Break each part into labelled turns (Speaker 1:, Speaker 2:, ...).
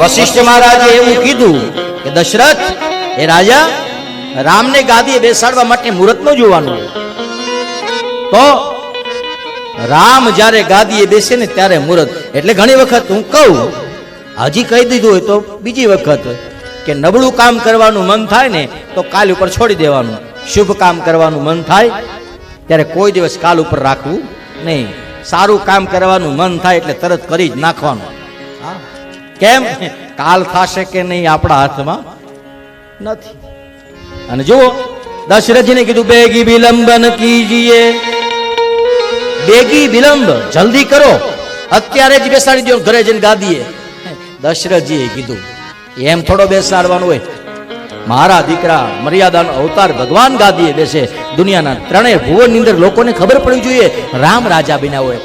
Speaker 1: વશિષ્ઠ મહારાજે એવું કીધું કે દશરથ, એ રાજા, રામને ગાદીએ બેસાડવા માટે મુહૂર્ત ન જોવાનું તો રામ જ્યારે ગાદીએ બેસે ને ત્યારે મુહૂર્ત. એટલે ઘણી વખત હું કહું, હજી કહી દીધું હોય તો બીજી વખત કે નબળું કામ કરવાનું મન થાય ને તો કાલ ઉપર છોડી દેવાનું. શુભ કામ કરવાનું મન થાય, ત્યારે કોઈ દિવસ કાલ ઉપર રાખવું નહીં. સારું કામ કરવાનું મન થાય એટલે તરત કરી જ નાખવાનું. કેમ? કાલ થશે કે નહીં આપણા હાથમાં? નથી. અને જુઓ દશરથજીને કીધું બેગી વિલંબન કીજીએ. બેગી વિલંબ જલ્દી કરો. અત્યારે જ બેસાડી દો ઘરે જઈને ગાદીએ. દશરથજીએ કીધું એમ થોડો બેસાડવાનું હોય. મારા દીકરા મર્યાદાનો અવતાર ભગવાન ગાદીએ બેસે. દુનિયાના ત્રણેય ભુવનની અંદર લોકોને ખબર પડવી જોઈએ. રામ રાજા બિના હોય.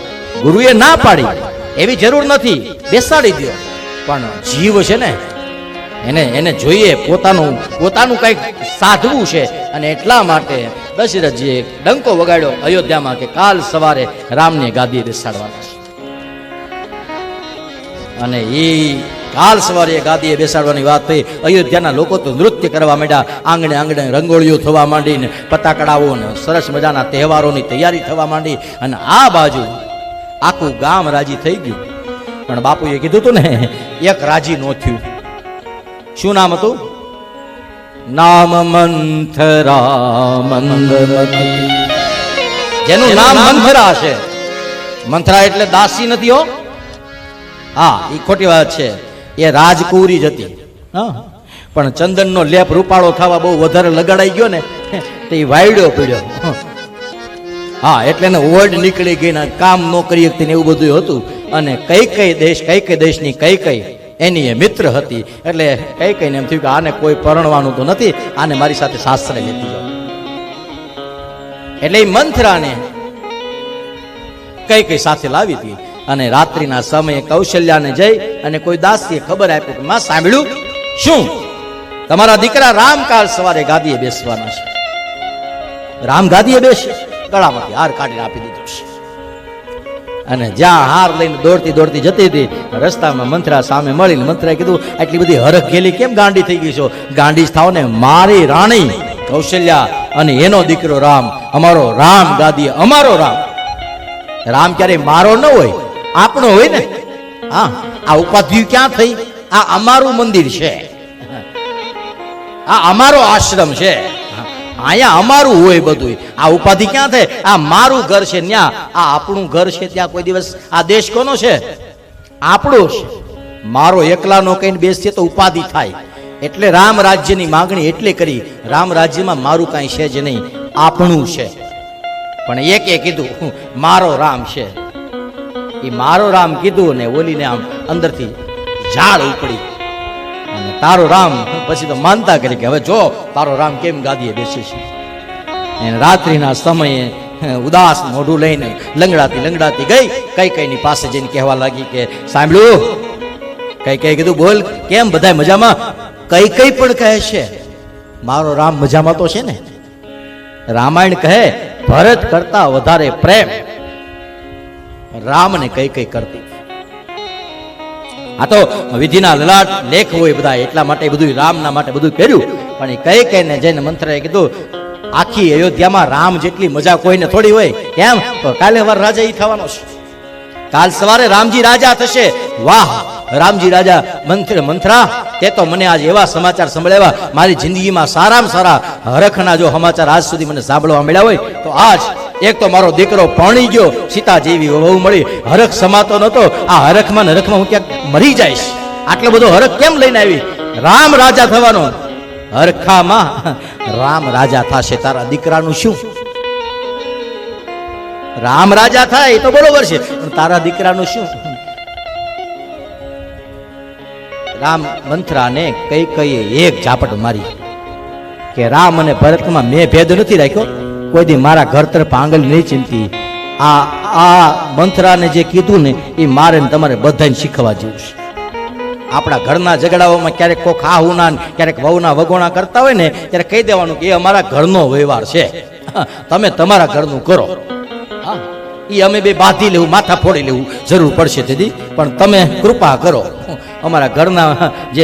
Speaker 1: ગુરુએ ના પાડી. એવી જરૂર નથી. બેસાડી દો પણ જીવ છે ને, એને એને જોઈએ, પોતાનું પોતાનું કંઈક સાધવું છે. અને એટલા માટે દશરથજીએ ડંકો વગાડ્યો, અયોધ્યામાં કે કાલ સવારે રામને ગાદીએ બેસાડવાના અને એ કાલ સવારે ગાદીએ બેસાડવાની વાત થઈ. અયોધ્યાના લોકો તો નૃત્ય કરવા માંડ્યા. આંગણે આંગણે રંગોળીઓ થવા માંડીને, પતાકડાઓ ને સરસ મજાના તહેવારોની તૈયારી થવા માંડી. અને આ બાજુ આખું ગામ રાજી થઈ ગયું. પણ બાપુએ કીધું હતું ને એક રાજી નો થયું. શું નામ હતું? નામ મંથરા જેનું નામ મંથરા છે મંથરા એટલે દાસી નથી હો. હા એ ખોટી વાત છે. એ રાજકુરી જ હતી. હા. પણ ચંદનનો લેપ રૂપાળો થવા બહુ વધારે લગાડાઈ ગયો ને તે વાયડ્યો વાયડો પીડ્યો. હા, એટલે એને વર્ડ નીકળી ગઈ કામ ન કરી ને એવું બધું હતું. અને કઈ કઈ દેશ, કઈ કઈ દેશની કઈ કઈ એની એ મિત્ર હતી. એટલે કઈ કઈ એમ થયું કે આને કોઈ પરણવાનું તો નથી, આને મારી સાથે શાસ્ત્રે લેતી એટલે એ મંથરાને કઈ કઈ સાથે લાવી હતી. અને રાત્રિના સમયે કૌશલ્યાને જઈ અને કોઈ દાસીએ ખબર આપી કે, માં, સાંભળ્યું? શું? તમારા દીકરા રામકાળ સવારે ગાદીએ બેસવાના છે. રામ ગાદીએ બેસે. ગળામાંથી હાર કાઢીને આપી દીધો છે. અને જ્યાં હાર લઈને દોડતી દોડતી જતી હતી, રસ્તામાં મંત્રા સામે મળીને મંત્રાએ કીધું, આટલી બધી હરખ ગેલી કેમ ગાંડી થઈ ગઈ છો? ગાંડી થાવ ને મારી રાણી કૌશલ્યા અને એનો દીકરો રામ, અમારો રામ ગાદી અમારો રામ. રામ ક્યારેય મારો ન હોય, આપણો હોય ને? હા, આ ઉપાધિ ક્યાં થઈ? આ અમારું મંદિર છે. આ અમારો આશ્રમ છે. અહીંયા અમારું હોય બધું આ ઉપાધિ ક્યાં થાય? આ મારું ઘર છે ત્યાં આ આપણું ઘર છે ત્યાં કોઈ દિવસ. આ દેશ કોનો છે? આપણો છે. મારો એકલાનો કહીને બેસીએ તો ઉપાધિ થાય. એટલે રામ રાજ્યની માંગણી એટલે કરી. રામ રાજ્યમાં મારું કાંઈ છે જ નહીં. આપણું છે. પણ એક એ કીધું "હું, મારો રામ છે. એ મારો રામ કીધું ને ઓલીને આમ અંદરથી ઝાડ ઉપડી. તારો રામ પછી તો માનતા કરી કે હવે જો તારો રામ કેમ ગાદીએ બેસે છે? એને રાત્રિના સમયે ઉદાસ મોઢું લઈને લંગડાતી લંગડાતી ગઈ. કઈ કઈની પાસે જઈને કહેવા લાગી કે, સાંભળ્યું? કઈ કઈ કીધું, બોલ, કેમ બધા મજામાં? કઈ કઈ પણ કહે છે, મારો રામ મજામાં તો છે ને? રામાયણ કહે, ભરત કરતા વધારે પ્રેમ. રામને કઈ કઈ કરતી. આ તો વિધિના લલાટ, લેખ હોય બધા, એટલા માટે બધું રામના માટે બધું કર્યું પણ એ કઈ કઈને જઈને મંત્રએ કીધું, આખી અયોધ્યામાં રામ જેટલી મજા કોઈને થોડી હોય, કેમ? તો કાલે વાર રાજા ઈ થવાનો છે. કાલ સવારે રામજી રાજા થશે. વાહ, રામજી રાજા, મંત્ર મંથરા તે તો મને આજ એવા સમાચાર સંભળાવ્યા. મારી જિંદગીમાં સારામાં સારા હરખના જો સમાચાર આજ સુધી મને સાંભળવા મળ્યા હોય, તો આજ એક તો મારો દીકરો પરણી ગયો સીતા જેવી વહુ મળી, હરખ સમાતો નતો આ હરખમાં હરખમાં હું ક્યાંક મરી જઈશ. આટલો બધો હરખ કેમ લઈને આવી? રામ રાજા થવાનો. હરખામાં રામ રાજા થશે તારા દીકરાનું શું? રામ રાજા થાય એ તો બરોબર છે, પણ તારા દીકરાનું શું? રામ મંત્રાને કઈ કઈ એક ઝાપટ મારી કે રામ અને ભરતમાં મેં ભેદ નથી રાખ્યો. કોઈ દી મારા ઘર તરફ આંગળ નહીં ચિંતી આ આ મંત્રાને જે કીધું ને, એ મારે તમારે બધાને શીખવા જેવું છે. આપણા ઘરના ઝઘડાઓમાં ક્યારેક કોક આહુના ને ક્યારેક વહુના વગોણા કરતા હોય ને, ત્યારે કહી દેવાનું કે એ અમારા ઘરનો વ્યવહાર છે. તમે તમારા ઘરનું કરો. હા એ અમે બે બાંધી લેવું, માથા ફોડી લેવું જરૂર પડશે દીદી. પણ તમે કૃપા કરો. અમારા ઘરના જે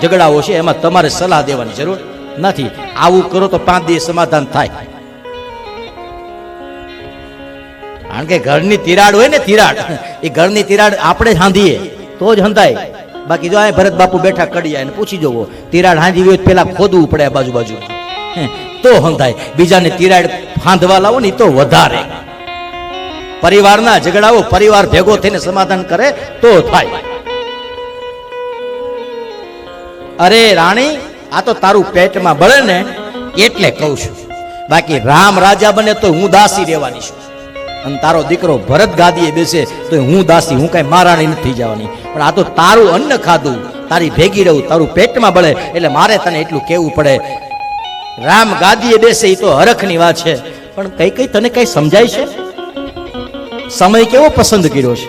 Speaker 1: ઝઘડાઓ છે, એમાં તમારે સલાહ દેવાની જરૂર નથી. આવું કરો તો પાંચ દિવસ સમાધાન થાય. કારણ કે ઘરની તિરાડ હોય ને તિરાડ, એ ઘરની તિરાડ આપણે સાંધીએ, તો જ હંધાય. બાકી જો આ ભરત બાપુ બેઠા કડી જાય પૂછી જવો, તિરાડ હાંધી હોય પેલા ખોદવું પડે બાજુ બાજુ. તો હંધાય. બીજાને તિરાડ ફાંધવા લાવો ને તો વધારે. પરિવારના ઝઘડાઓ પરિવાર ભેગો થઈને સમાધાન કરે તો થાય. અરે રાણી, આ તો તારું પેટમાં બળે ને, એટલે કહું છું. બાકી રામ રાજા બને તો હું દાસી રહેવાની છું. અને તારો દીકરો ભરત ગાદીએ બેસે તો હું દાસી, હું કઈ મહારાણી નથી જવાની. પણ આ તો તારું અન્ન ખાધું. તારી ભેગી રહું, તારું પેટમાં બળે, એટલે મારે તને એટલું કહેવું પડે. રામ ગાદીએ બેસે એ તો હરખની વાત છે. પણ કઈ કઈ તને કઈ સમજાય છે? સમય કેવો પસંદ કર્યો છે?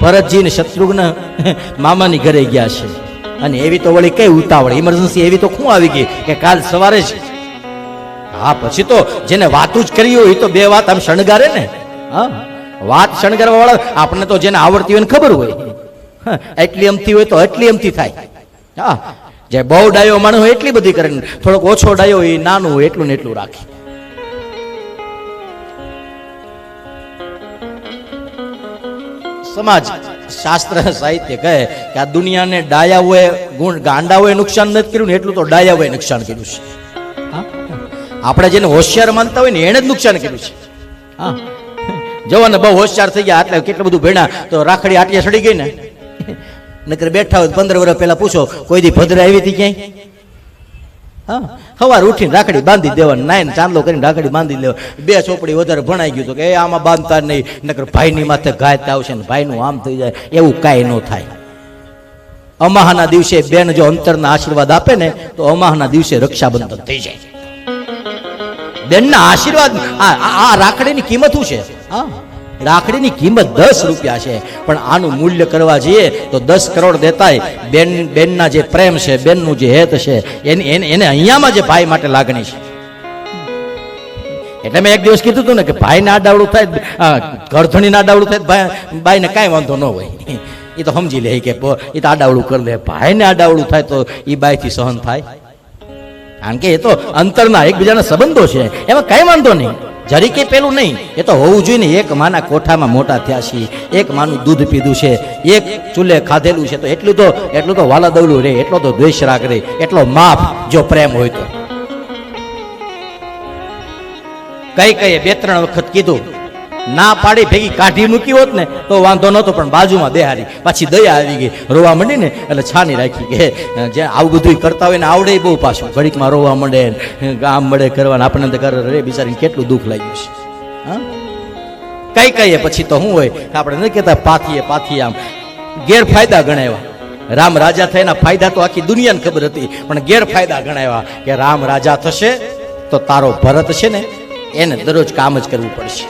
Speaker 1: ભરતજી ને શત્રુઘ્ન મામાની ઘરે ગયા છે. અને એવી તો વળી કઈ ઉતાવળ ઇમરજન્સી એવી તો શું આવી ગઈ કે કાલ સવારે જ? હા, પછી તો જેને વાતું જ કરી હોય એ તો બે વાત આમ શણગારે ને. હા? વાત શણગારવા વાળા આપણને તો જેને આવડતી હોય ને ખબર હોય. એટલી અમથી હોય તો એટલી અમથી થાય. હા, જે બહુ ડાયો માણસ હોય એટલી બધી કરે થોડોક ઓછો ડાયો એ નાનું હોય, એટલું ને એટલું રાખે. સમાજ, શાસ્ત્ર, સાહિત્ય કહે કે આ દુનિયાને ડાયાઓએ ગુણ ગાંડાઓએ નુકસાન નથી કર્યું ને એટલું તો ડાયાઓએ નુકસાન કર્યું છે? આપણે જેને હોશિયાર માનતા હોય ને એણે જ નુકસાન કર્યું છે. હા? જવાને બહુ હોશિયાર થઈ ગયા એટલે કેટલું બધું ભેણા તો રાખડી આટલી સડી ગઈ ને. નકર બેઠા હોય પંદર વર્ષ પહેલા પૂછો, કોઈ દી ભદ્ર આવી હતી ક્યાંય? હા સવાર ઉઠીને રાખડી બાંધી દેવાની નાઈન ચાંદલો કરીને રાખડી બાંધી દેવા બે ચોપડી વધારે ભણાઈ ગયું તો કે આમાં બાંધતા નહીં. નકર ભાઈની માથે ઘાત આવશે ને ભાઈનું આમ થઈ જાય, એવું કાંઈ ન થાય. અમાહના દિવસે બેન જો અંતરના આશીર્વાદ આપે ને, તો અમાહના દિવસે રક્ષાબંધન થઈ જાય. બેનના આશીર્વાદ આ રાખડીની કિંમત શું છે? હા? રાખડીની કિંમત દસ રૂપિયા છે. પણ આનું મૂલ્ય કરવા જઈએ તો દસ કરોડ દેતાય. બેન બેનના જે પ્રેમ છે બેનનું જે હેત છે એને એને અહીંયામાં જે ભાઈ માટે લાગણી છે. એટલે મેં એક દિવસ કીધું હતું ને કે ભાઈને આડાવડું થાય અ, ઘરધણીને આડાવડું થાય ભાઈ ભાઈને કાંઈ વાંધો ન હોય. એ તો સમજી લે કે એ તો આડાવડું કરી લે. ભાઈને આડાવડું થાય તો એ બાઈથી સહન થાય. કારણ કે એ તો અંતરના એકબીજાના સંબંધો છે. એમાં કઈ વાંધો નહીં. જરી કે પેલું નહીં, એ તો હોવું જોઈએ ને. એક માના કોઠામાં મોટા થયા છીએ. એક માનું દૂધ પીધું છે. એક ચૂલે ખાધેલું છે. તો એટલું તો એટલું તો વાલા દવલું રે, એટલો તો દ્વેષ રાગ રે, એટલો માફ જો પ્રેમ હોય તો. કઈ કઈ, બે ત્રણ વખત કીધું. ના પાડી ભેગી કાઢી મૂકી હોત ને, તો વાંધો નહોતો, પણ બાજુમાં દેહારી પાછી દયા આવી ગઈ. રોવા માંડી ને એટલે છાની રાખી કે જે આવું બધું કરતા હોય ને આવડે બહુ પાછું. ઘડીકમાં રોવા માંડે ગામ મળે કરવા આપણને તો કરે રે બિચારીને કેટલું દુઃખ લાગ્યું છે. હા? કઈ કઈએ પછી તો શું હોય? આપણે નથી કહેતા પાથીએ પાથીએ આમ. ગેરફાયદા ગણાવ્યા. રામ રાજા થયાના ફાયદા તો આખી દુનિયાને ખબર હતી, પણ ગેરફાયદા ગણાવ્યા કે રામ રાજા થશે તો તારો ભરત છે ને, એને દરરોજ કામ જ કરવું પડશે.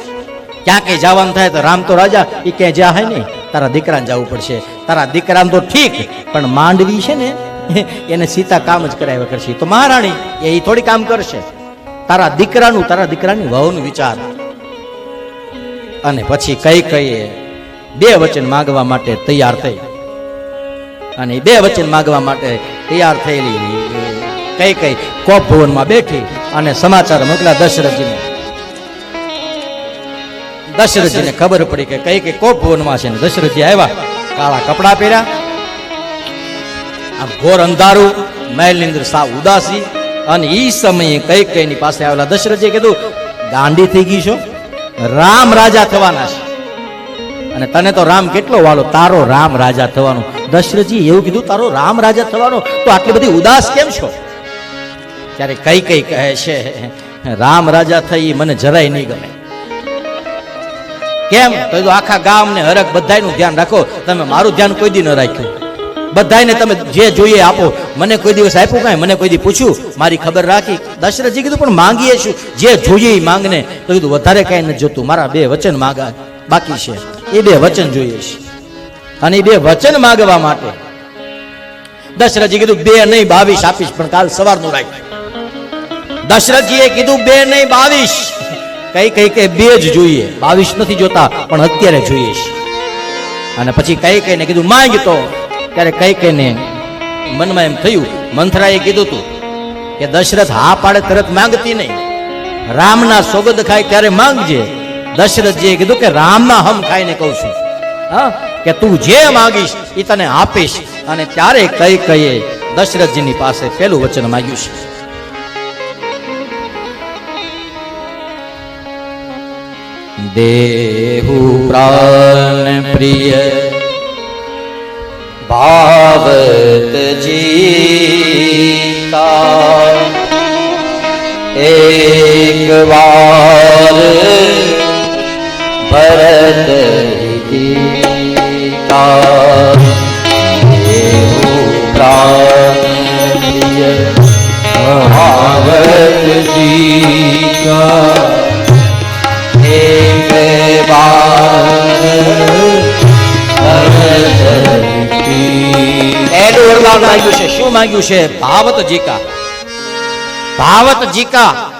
Speaker 1: ક્યાં કઈ જવાનું થાય તો રામ તો રાજા એ ક્યાંય જા નહીં તારા દીકરાને જવું પડશે. તારા દીકરાને તો ઠીક, પણ માંડવી છે ને, એને સીતા કામ જ કરાવ્યા કરશે. તો મહારાણી, એ થોડી કામ કરશે. તારા દીકરાનું, તારા દીકરાની વહુનું વિચાર. અને પછી કઈ કઈ બે વચન માગવા માટે તૈયાર થઈ. અને બે વચન માગવા માટે તૈયાર થયેલી, કઈ કઈ, કોપ ભુવનમાં બેઠી અને સમાચાર મોકલા દશરથજીને. દશરથજીને ખબર પડી કે કઈ કઈ કોપ વનમાં છે ને દશરથજી આવ્યા, કાળા કપડાં પહેર્યા. આમ ઘોર અંધારું, મહેલની અંદર સાવ ઉદાસી, અને એ સમયે કઈ કઈ ની પાસે આવેલા દશરથજીએ કીધું ગાંડી થઈ ગઈ છો? રામ રાજા થવાના છે. અને તને તો રામ કેટલો વાલો? તારો રામ રાજા થવાનો. દશરથજી એવું કીધું, તારો રામ રાજા થવાનો? તો આટલી બધી ઉદાસ કેમ છો? ત્યારે કઈ કઈ કહે છે, રામ રાજા થઈ મને જરાય નહીં ગમે. કેમ? તો આખા ગામ ને હરક બધાયનું ધ્યાન રાખો. તમે મારું ધ્યાન કોઈ દી ન રાખ્યું. બધાને તમે જે જોઈએ આપો. મને કોઈ દિવસ આપ્યું કાંઈ? મને કોઈ દી પૂછ્યું? મારી ખબર રાખી. દશરથજી કીધું, પણ માંગીએ છું જે જોઈએ એ માંગને. તો કીધું, વધારે કાંઈ નથી જોતું. મારા બે વચન માગા. બાકી છે. એ બે વચન જોઈએ છે. અને એ બે વચન માગવા માટે દશરથજી કીધું, બે નહીં બાવીસ આપીશ, પણ કાલ સવારનું રાખ દશરથજીએ કીધું, બે નહીં બાવીસ કઈ કઈ કઈ બે જ જોઈએ. બાવીસ નથી જોતા, પણ અત્યારે જોઈએ છે. અને પછી કઈ કઈ ને કીધું, માંગ તો. ત્યારે કઈ કઈને મનમાં એમ થયું, મંથરાએ કીધું તું કે દશરથ હા પાડે, તરત માંગતી નહીં. રામના સોગંદ ખાય ત્યારે માંગજે. દશરથજીએ કીધું કે, રામના હમ ખાઈને કહું છું. હા? કે તું જે માંગીશ એ તને આપીશ. અને ત્યારે કઈ કહીએ દશરથજીની પાસે પેલું વચન માંગ્યું છે. દેહુ પ્રાણ પ્રિય. ભાવત જીતા. એક વાર ભરત ગીતા. દેહુ પ્રાણ પ્રિય. ભાવત જીતા. માંગ્યું છે શું માંગ્યું છે? ભાવત જીકા. ભાવત જીકા.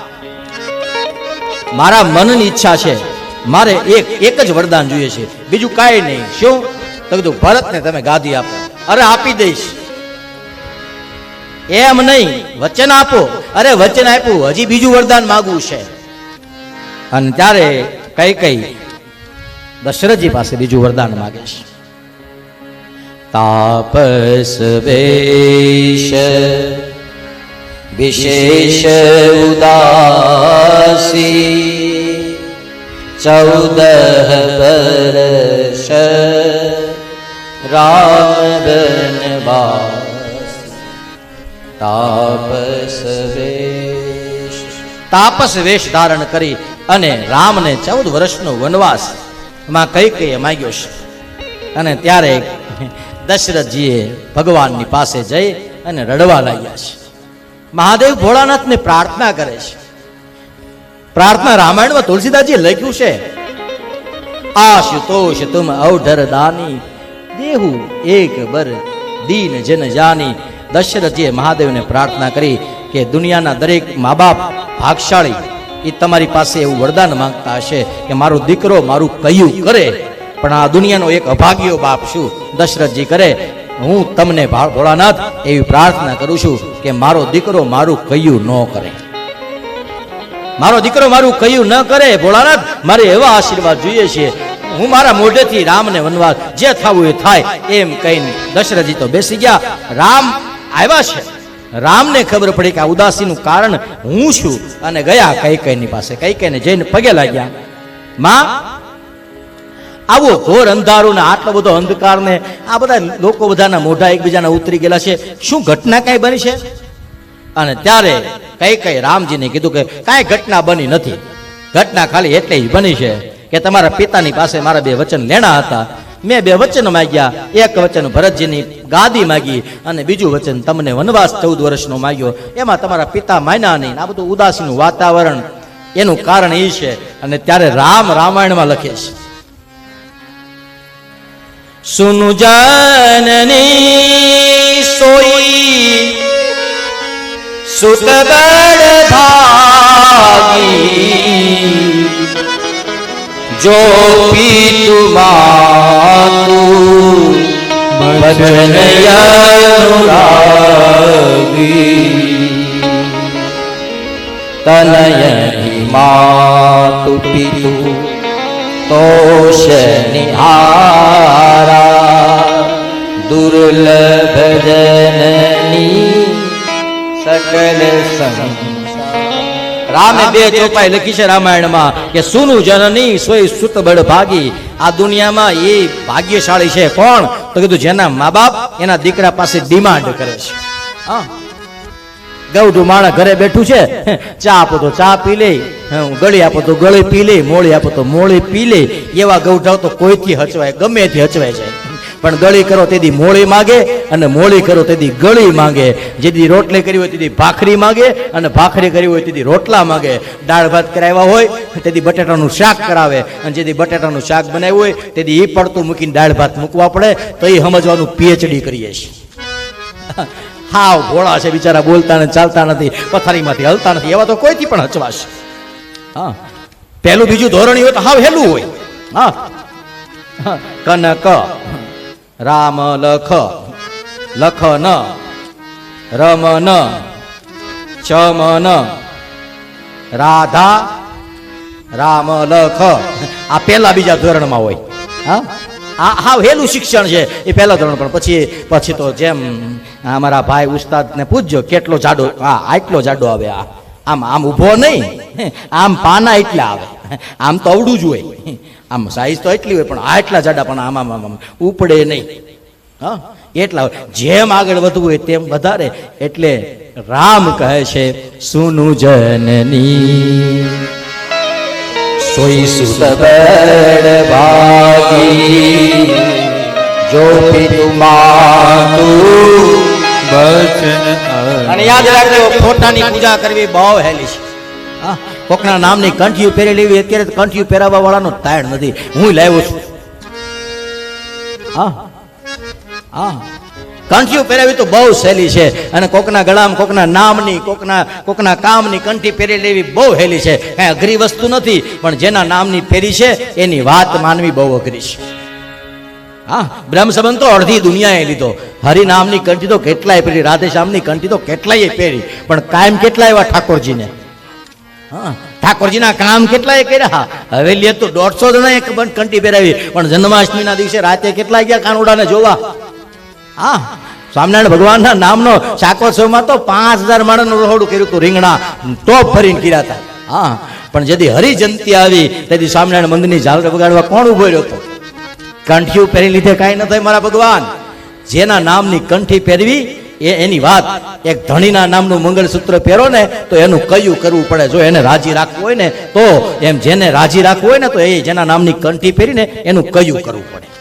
Speaker 1: મારા મનની ઈચ્છા છે. મારે એક એક જ વરદાન જોઈએ છે. બીજું કાંઈ નહીં. શું? તો કીધું ભરતને તમે ગાદી આપો. અરે આપી દઈશ. એમ નહીં. વચન આપો. અરે વચન આપ્યું. હજી બીજું વરદાન માગવું છે. અને ત્યારે કઈ કઈ દશરથજી પાસે બીજું વરદાન માગે છે. તાપસ વેશ વિશેષ ઉદાસી ચૌદ વર્ષ રામ બનવાસ તાપસ વેશ તાપસ વેશ ધારણ કરી અને રામને ચૌદ વર્ષનો વનવાસમાં કઈ કઈ માંગ્યો છે? અને ત્યારે દશરથજીએ ભગવાનની પાસે જઈ અને રડવા લાગ્યા છે. મહાદેવ ભોળાનાથને પ્રાર્થના કરે છે. પ્રાર્થના રામાયણમાં તુલસીદાસજીએ લખ્યું છે, આશુતોષ તુમ અવઢર દાની, દેહુ એક બર દીન જન જાની. દશરથજીએ મહાદેવને પ્રાર્થના કરી કે દુનિયાના દરેક મા બાપ ભાગશાળી એ તમારી પાસે એવું વરદાન માંગતા હશે કે મારો દીકરો મારું કયું કરે. પણ આ દુનિયાનો એક અભાગ્યો બાપ છું. દશરથજી કરે, હું તમને ભોળાનાથ એવી પ્રાર્થના કરું છું કે મારો દીકરો મારું કયું ન કરે. મારો દીકરો મારું કયું ન કરે, ભોળાનાથ, મારે એવા આશીર્વાદ જોઈએ છે. હું મારા મોઢેથી રામને વનવાસ જે થવું એ થાય એમ કહીને દશરથજી તો બેસી ગયા. રામ આવ્યા છે. રામને ખબર પડી કે આ ઉદાસીનું કારણ હું છું. અને ગયા કઈ કઈની પાસે. કઈ કઈને જઈને પગે લાગ્યા. માં આવો ઘોર અંધારું ને આટલો બધો અંધકાર ને આ બધા લોકો બધાના મોઢા એકબીજાના ઉતરી ગયેલા છે. શું ઘટના કઈ બની છે? અને ત્યારે કઈ કઈ રામજીને કીધું કે કાંઈ ઘટના બની નથી. ઘટના ખાલી એટલે બની છે કે તમારા પિતાની પાસે મારા બે વચન લેણા હતા. મેં બે વચન માગ્યા. એક વચન ભરતજીની ગાદી માગી અને બીજું વચન તમને વનવાસ ચૌદ વર્ષનો માંગ્યો. એમાં તમારા પિતા માન્યા નહીં આ બધું ઉદાસીનું વાતાવરણ. એનું કારણ એ છે. અને ત્યારે રામ રામાયણમાં લખે છે. સુનુ જાનની સોઈ સુત બળ ભાગી જો પીતુ માતુ ભજનયાનુરાગી તનયની માતુ પિતુ તોષ નિહારા દુર્લભ જનની સકલ રામે બે ચોપાઈ લખી છે રામાયણમાં કે સુનું જનની સોય સુત બળ ભાગી. આ દુનિયામાં એ ભાગ્યશાળી છે. કોણ? તો કીધું જેના મા બાપ એના દીકરા પાસે ડિમાન્ડ કરે છે. હા. ગૌઢું માણસ ઘરે બેઠું છે. ચા આપો તો ચા પી લે. ગળી આપો તો ગળી પી લે. મોળી આપો તો મોળી પી લે. એવા ગૌઢાઓ તો કોઈથી હચવાય? ગમે થી હચવાય જાય પણ ગળી કરો તેથી મોળી માગે અને મોળી કરો તેથી ગળી માંગે. જેથી રોટલી કરી હોય તેથી ભાખરી માગે અને ભાખરી કરી હોય તેથી રોટલા માગે. દાળ ભાત કરાવ્યા હોય તેથી બટેટાનું શાક કરાવે. અને જેથી બટેટાનું શાક બનાવ્યું હોય તેથી એ પડતું મૂકીને દાળ ભાત મૂકવા પડે. તો એ સમજવાનું પીએચડી કરીએ છીએ. હાવ ભોળા છે, બિચારા બોલતા ને ચાલતા નથી, પથારીમાંથી હલતા નથી, એવા તો કોઈથી પણ હચવાશ. હા, પહેલું બીજું ધોરણ હોય તો હાવ હેલું હોય. હા. કનક, રામ લખ લખ ન રમ ન ચમ ન રાધા, રામ લખ. આ પહેલા બીજા ધોરણમાં હોય. હા આ હા, વહેલું શિક્ષણ છે. એ પહેલા ધોરણ, પણ પછી પછી તો જેમ અમારા ભાઈ ઉસ્તાદને પૂછજો, કેટલો જાડો હા આટલો જાડો આવે આ. આમ આમ ઊભો નહીં. આમ પાના એટલા આવે. આમ તો અવડું જ હોય. આમ સાઈઝ તો એટલી હોય, પણ આ એટલા જાડા, પણ આમ આમ આમ ઉપડે નહીં. હા, એટલા. જેમ આગળ વધવું હોય તેમ વધારે. એટલે રામ કહે છે, સુનું જનની સોઈ સુત બળ ભાગી જો અને યાદ રાખજો ખોટાની પૂજા કરવી બહુ હેલી છે. હા, કોકના નામની કંઠીઓ પહેરી લેવી અત્યારે તો કંઠીઓ પહેરાવવા વાળાનો ટાયર નથી. હું લાવ્યો છું. હા હા કંઠીઓ પહેરાવી તો બહુ સહેલી છે. અને કોકના ગળામાં, કોકના નામની, કોકના કોકના કામની કંઠી પહેરી લેવી બહુ હેલી છે. કાંઈ અઘરી વસ્તુ નથી, પણ જેના નામની ફેરી છે, એની વાત માનવી બહુ અઘરી છે. હા બ્રહ્મ સંબંધ તો અડધી દુનિયાએ લીધો. હરિનામની કંઠી તો કેટલાય પહેરી, રાધેશ્યામની કંઠી તો કેટલાય પહેરી. પણ કાયમ કેટલા એવા ઠાકોરજીને? હા, ઠાકોરજીના કામ કેટલાય કર્યા? હવેલી તો દોઢસો જણા એક કંઠી પહેરાવી. પણ જન્માષ્ટમીના દિવસે રાતે કેટલા ગયા કાનુડાને જોવા? હા, સ્વામિનારાયણ ભગવાનના નામનો શાકોત્સવમાં તો પાંચ હજાર માણસનું રહોડું કર્યું હતું, રીંગણા, ટોપ ભરીને કર્યા હતા. હા, પણ જેથી હરિજનતી આવી, તેથી સ્વામિનારાયણ મંદિરની ઝાલર બગાડવા કોણ ઊભો રહ્યો હતો? કંઠીઓ પહેરી લીધે કાંઈ ન થાય, મારા ભગવાન. જેના નામની કંઠી પહેરવી, એ એની વાત. એક ધણીના નામનું મંગળસૂત્ર પહેરો ને, તો એનું કયું કરવું પડે? જો એને રાજી રાખવું હોય ને, તો એમ જેને રાજી રાખવું હોય ને, તો એ જેના નામની કંઠી પહેરીને એનું કયું કરવું પડે?